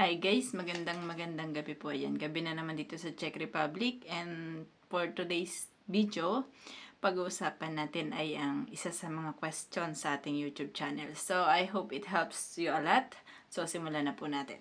Hi guys, magandang magandang gabi po yan. Gabi na naman dito sa Czech Republic and for today's video, pag-uusapan natin ay ang isa sa mga questions sa ating YouTube channel. So I hope it helps you a lot. So simulan na po natin.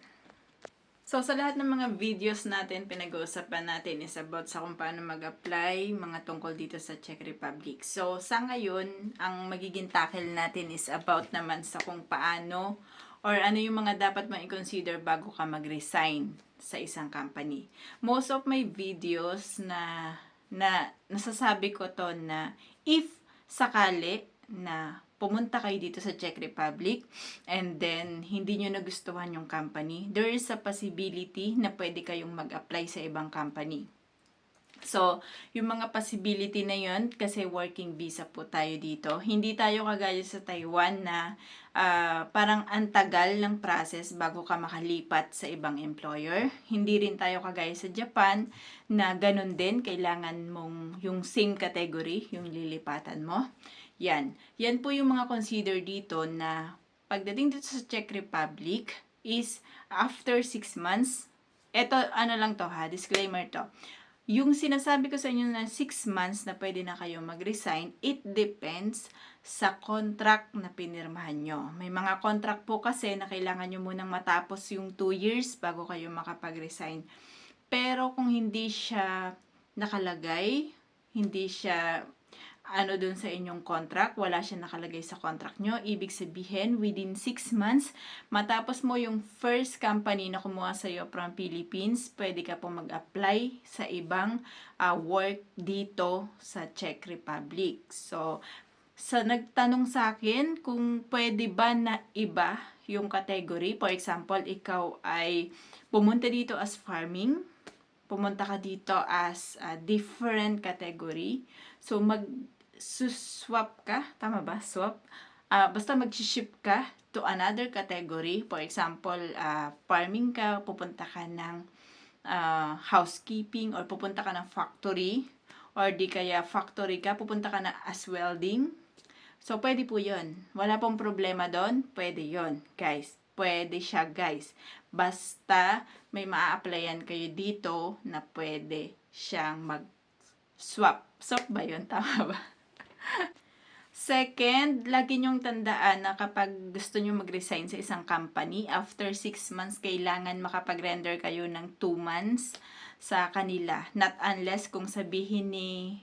So sa lahat ng mga videos natin, pinag-uusapan natin is about sa kung paano mag-apply mga tungkol dito sa Czech Republic. So sa ngayon, ang magiging tackle natin is about naman sa kung paano or ano yung mga dapat mo i-consider bago ka mag-resign sa isang company. Most of my videos na na nasasabi ko to na if sakali na pumunta kayo dito sa Czech Republic and then hindi nyo nagustuhan yung company, there is a possibility na pwede kayong mag-apply sa ibang company. So, yung mga possibility na yun, kasi working visa po tayo dito. Hindi tayo kagaya sa Taiwan na ah, parang antagal ng process bago ka makalipat sa ibang employer. Hindi rin tayo kagaya sa Japan na ganun din, kailangan mong yung same category, yung lilipatan mo. Yan. Yan po yung mga consider dito na pagdating dito sa Czech Republic is after 6 months, eto ano lang to ha, disclaimer to yung sinasabi ko sa inyo na 6 months na pwede na kayo mag-resign, it depends sa contract na pinirmahan nyo. May mga contract po kasi na kailangan nyo munang matapos yung 2 years bago kayo makapag-resign. Pero kung hindi siya nakalagay, hindi siya ano dun sa inyong contract, wala siya nakalagay sa contract nyo. Ibig sabihin, within 6 months, matapos mo yung first company na kumuha sa iyo from Philippines, pwede ka po mag-apply sa ibang uh, work dito sa Czech Republic. So, sa nagtanong sa akin kung pwede ba na iba yung category, for example, ikaw ay pumunta dito as farming, pumunta ka dito as a different category. So, mag swap ka, tama ba? Swap. Ah, basta mag-ship ka to another category. For example, ah, farming ka, pupunta ka ng ah, housekeeping or pupunta ka ng factory or di kaya factory ka, pupunta ka na as welding. So, pwede po yun. Wala pong problema doon. Pwede yon guys. Pwede siya, guys. Basta may maa-applyan kayo dito na pwede siyang mag-swap. Swap ba yun? Tama ba? Second, lagi nyong tandaan na kapag gusto nyo mag-resign sa isang company, after 6 months, kailangan makapag-render kayo ng 2 months sa kanila. Not unless kung sabihin ni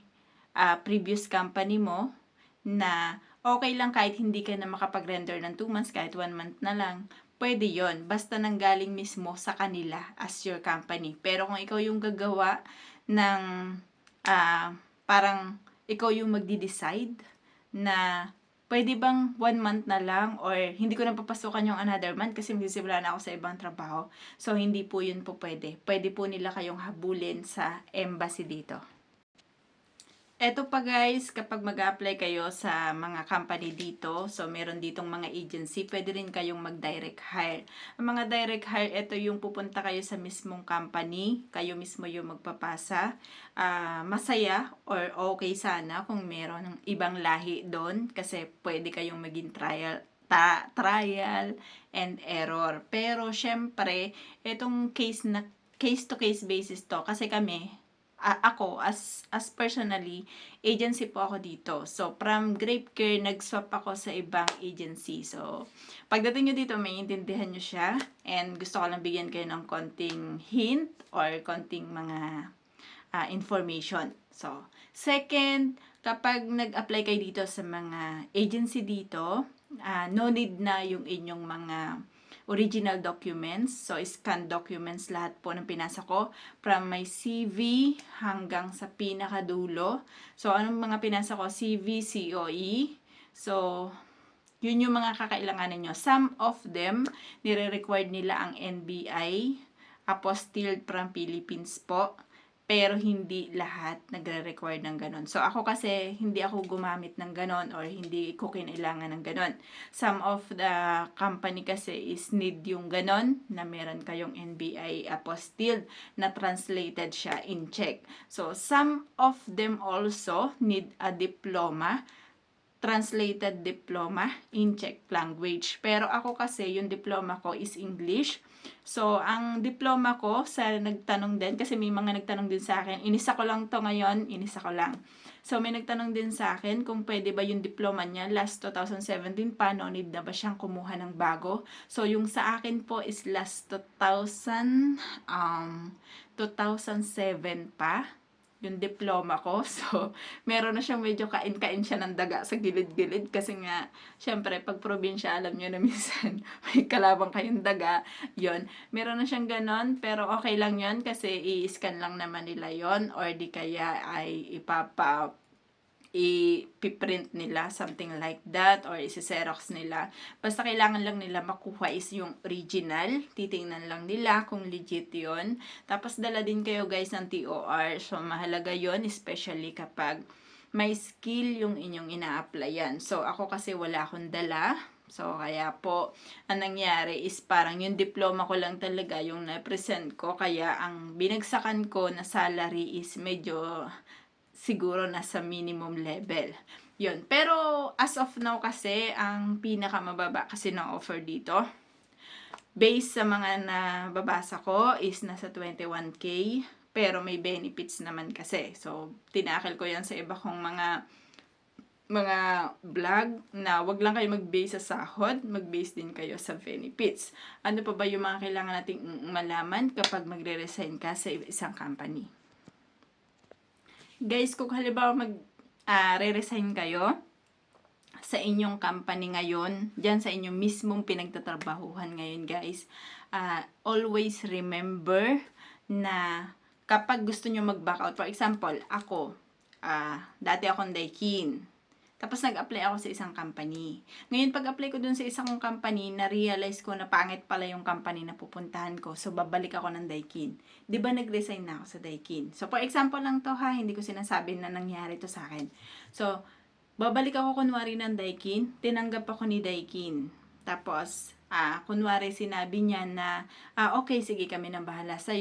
uh, previous company mo na okay lang kahit hindi ka na makapag-render ng 2 months, kahit 1 month na lang, pwede yon Basta nanggaling mismo sa kanila as your company. Pero kung ikaw yung gagawa ng uh, parang ikaw yung magdi-decide na pwede bang one month na lang or hindi ko na papasukan yung another month kasi magsisimula na ako sa ibang trabaho. So, hindi po yun po pwede. Pwede po nila kayong habulin sa embassy dito. Eto pa guys, kapag mag-apply kayo sa mga company dito, so meron ditong mga agency, pwede rin kayong mag-direct hire. Ang mga direct hire, ito yung pupunta kayo sa mismong company, kayo mismo yung magpapasa. Uh, masaya or okay sana kung meron ng ibang lahi doon kasi pwede kayong maging trial ta, trial and error. Pero syempre, itong case na case to case basis to kasi kami ako as as personally agency po ako dito. So from Grape Care nag-swap ako sa ibang agency. So pagdating niyo dito maiintindihan niyo siya and gusto ko lang bigyan kayo ng konting hint or konting mga uh, information. So second, kapag nag-apply kayo dito sa mga agency dito, uh, no need na yung inyong mga original documents. So, scan documents lahat po ng pinasa ko. From my CV hanggang sa pinakadulo. So, anong mga pinasa ko? CV, COE. So, yun yung mga kakailanganan nyo. Some of them, nire-required nila ang NBI, apostilled from Philippines po pero hindi lahat nagre-require ng ganon. So, ako kasi, hindi ako gumamit ng ganon or hindi ko kinailangan ng ganon. Some of the company kasi is need yung ganon na meron kayong NBI apostille na translated siya in Czech. So, some of them also need a diploma translated diploma in Czech language. Pero ako kasi, yung diploma ko is English So, ang diploma ko sa nagtanong din, kasi may mga nagtanong din sa akin, inisa ko lang to ngayon, inisa ko lang. So, may nagtanong din sa akin kung pwede ba yung diploma niya last 2017 pa, no need na ba siyang kumuha ng bago. So, yung sa akin po is last 2000, um, 2007 pa yung diploma ko. So, meron na siyang medyo kain-kain siya ng daga sa gilid-gilid kasi nga, syempre, pag probinsya, alam nyo na minsan, may kalabang kayong daga. yon Meron na siyang ganon, pero okay lang yon kasi i-scan lang naman nila yon or di kaya ay ipapa i-print nila, something like that, or isi-xerox nila. Basta kailangan lang nila makuha is yung original. Titingnan lang nila kung legit yon Tapos dala din kayo guys ng TOR. So mahalaga yon especially kapag may skill yung inyong ina-applyan. So ako kasi wala akong dala. So, kaya po, ang nangyari is parang yung diploma ko lang talaga yung na-present ko. Kaya ang binagsakan ko na salary is medyo siguro nasa minimum level. Yun. Pero as of now kasi, ang pinakamababa kasi na offer dito, based sa mga nababasa ko, is nasa 21k. Pero may benefits naman kasi. So, tinakil ko yan sa iba kong mga mga vlog na wag lang kayo mag-base sa sahod, mag-base din kayo sa benefits. Ano pa ba yung mga kailangan nating malaman kapag magre-resign ka sa isang company? Guys, kung halimbawa mag ah, re-resign kayo sa inyong company ngayon, dyan sa inyong mismong pinagtatrabahuhan ngayon guys, ah, always remember na kapag gusto nyo mag-back out, for example, ako, ah, dati akong daikin, tapos nag-apply ako sa isang company. Ngayon pag-apply ko dun sa isang company, na-realize ko na pangit pala yung company na pupuntahan ko. So babalik ako ng Daikin. 'Di ba nag-resign na ako sa Daikin? So for example lang to ha, hindi ko sinasabi na nangyari to sa akin. So babalik ako kunwari ng Daikin, tinanggap ako ni Daikin. Tapos ah kunwari sinabi niya na ah okay sige kami nang bahala sa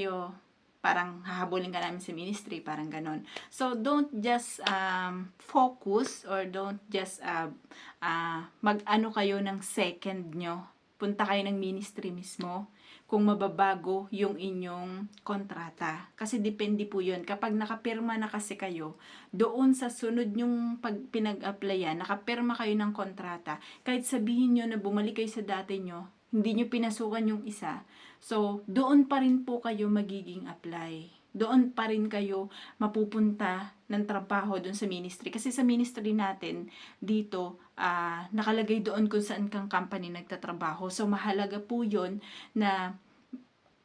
parang hahabulin ka namin sa ministry, parang ganon. So, don't just um, focus or don't just uh, uh, mag-ano kayo ng second nyo. Punta kayo ng ministry mismo kung mababago yung inyong kontrata. Kasi depende po yun. Kapag nakapirma na kasi kayo, doon sa sunod nyong pag pinag-applyan, nakapirma kayo ng kontrata, kahit sabihin nyo na bumalik kayo sa dati nyo, hindi nyo pinasukan yung isa, So, doon pa rin po kayo magiging apply. Doon pa rin kayo mapupunta ng trabaho doon sa ministry. Kasi sa ministry natin, dito, uh, nakalagay doon kung saan kang company nagtatrabaho. So, mahalaga po yun na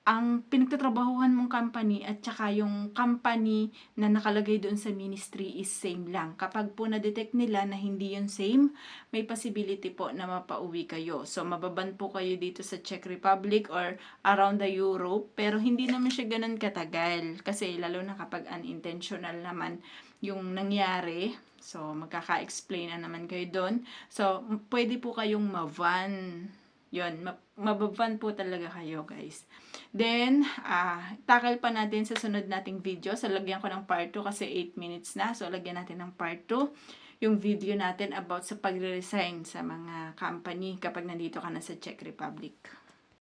ang pinagtatrabahuhan mong company at saka yung company na nakalagay doon sa ministry is same lang. Kapag po na-detect nila na hindi yun same, may possibility po na mapauwi kayo. So, mababan po kayo dito sa Czech Republic or around the Europe, pero hindi naman siya ganun katagal. Kasi lalo na kapag unintentional naman yung nangyari, so magkaka-explain na naman kayo doon. So, pwede po kayong ma-van yun, mababan po talaga kayo guys. Then, uh, tackle pa natin sa sunod nating video. So, lagyan ko ng part 2 kasi 8 minutes na. So, lagyan natin ng part 2 yung video natin about sa pagre-resign sa mga company kapag nandito ka na sa Czech Republic.